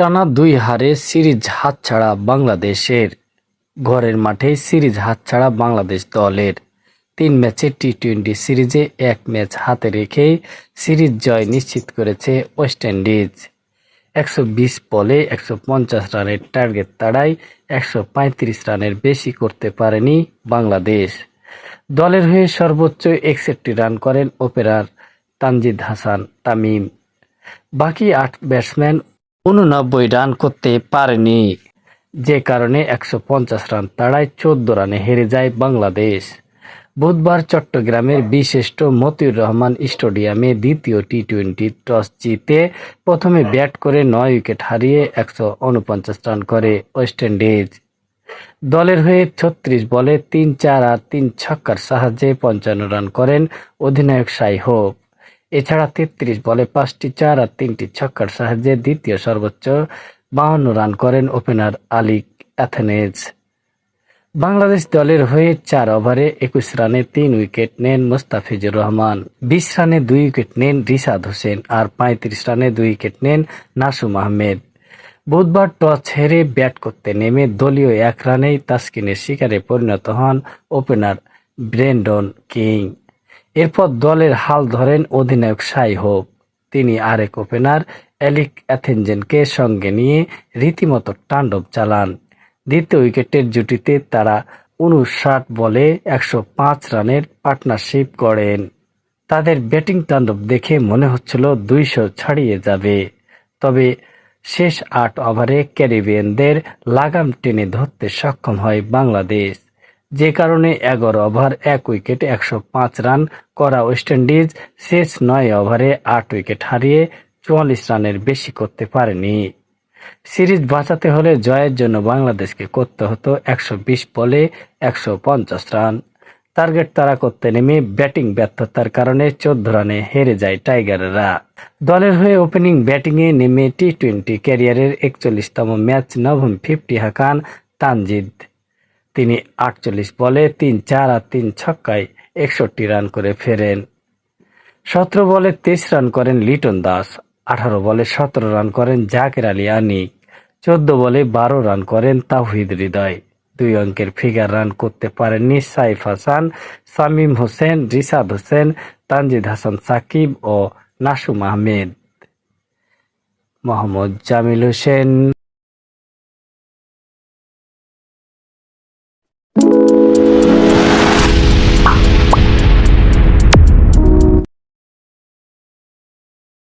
টানা দুই হারে সিরিজ হাতছাড়া বাংলাদেশের। ঘরের মাঠে সিরিজ হাতছাড়া বাংলাদেশ দলের। তিন ম্যাচে টি টোয়েন্টি সিরিজে এক ম্যাচ হাতে রেখে সিরিজ জয় নিশ্চিত করেছে ওয়েস্ট ইন্ডিজ। একশো বিশ বলে একশো পঞ্চাশ রানের টার্গেট তাড়াই একশো পঁয়ত্রিশ রানের বেশি করতে পারেনি বাংলাদেশ। দলের হয়ে সর্বোচ্চ একষট্টি রান করেন ওপেনার তানজিদ হাসান তামিম। বাকি আট ব্যাটসম্যান উননব্বই রান করতে পারেনি। যে কারণে একশো পঞ্চাশ রান তাড়ায় চোদ্দ রানে হেরে যায় বাংলাদেশ। বুধবার চট্টগ্রামের বিশিষ্ট মতিউর রহমান স্টেডিয়ামে দ্বিতীয় টি টোয়েন্টি টস জিতে প্রথমে ব্যাট করে নয় উইকেট হারিয়ে একশো উনপঞ্চাশ রান করে ওয়েস্ট ইন্ডিজ। দলের হয়ে ছত্রিশ বলে তিন চার আর তিন ছক্কার সাহায্যে পঞ্চান্ন রান করেন অধিনায়ক সাই হোপ এছাড়া তেত্রিশ বলে পাঁচটি চার আর তিনটি ছক্কার সাহায্যে দ্বিতীয় সর্বোচ্চ বাহান্ন রান করেন ওপেনার আলিক অ্যাথেনেজ বাংলাদেশ দলের হয়ে চার ওভারে একুশ রানে তিন উইকেট নেন মোস্তাফিজুর রহমান, বিশ রানে দুই উইকেট নেন রিশাদ হোসেন আর পঁয়ত্রিশ রানে দুই উইকেট নেন নাসুম আহমেদ। বুধবার টস হেরে ব্যাট করতে নেমে দলীয় এক রানেই তাসকিনের শিকারে পরিণত হন ওপেনার ব্রেন্ডন কিং। এরপর দলের হাল ধরেন অধিনায়ক সাই হোপ তিনি আরেক ওপেনার অ্যালিক অ্যাথেনজেনকে সঙ্গে নিয়ে রীতিমতো তাণ্ডব চালান। দ্বিতীয় উইকেটের জুটিতে তারা উনষাট বলে একশো পাঁচ রানের পার্টনারশিপ গড়েন। তাদের ব্যাটিং তাণ্ডব দেখে মনে হচ্ছিল দুইশো ছাড়িয়ে যাবে। তবে শেষ আট ওভারে ক্যারিবিয়ানদের লাগাম টেনে ধরতে সক্ষম হয় বাংলাদেশ। যে কারণে এগারো ওভার, এক উইকেটে একশো পাঁচ রান করা ওয়েস্ট ইন্ডিজ শেষ নয় ওভারে আট উইকেট হারিয়ে চুয়াল্লিশ রানের বেশি করতে পারেনি। সিরিজ বাঁচাতে হলে জয়ের জন্য বাংলাদেশকে করতে হতো একশো বিশ বলে একশো পঞ্চাশ রান। টার্গেট তারা করতে নেমে ব্যাটিং ব্যর্থতার কারণে চোদ্দ রানে হেরে যায় টাইগাররা। দলের হয়ে ওপেনিং, ব্যাটিংয়ে নেমে টি টোয়েন্টি ক্যারিয়ারের একচল্লিশতম ম্যাচ নবম ফিফটি হাকান তানজিদ। তিনি আটচল্লিশ বলে তিন চার আর তিন ছক্কায় একষট্টি রান করে ফেরেন। সতেরো বলে তেইশ রান করেন লিটন দাস, আঠারো বলে সতেরো রান করেন জাকের আলী আনিক চোদ্দ বলে বারো রান করেন তাহিদ হৃদয়। দুই অঙ্কের ফিগার রান করতে পারেননি সাইফ হাসান, সামিম হোসেন রিসাদ হোসেন, তানজিদ হাসান সাকিব ও নাসুম আহমেদ। মোহাম্মদ জামিল হোসেন। you.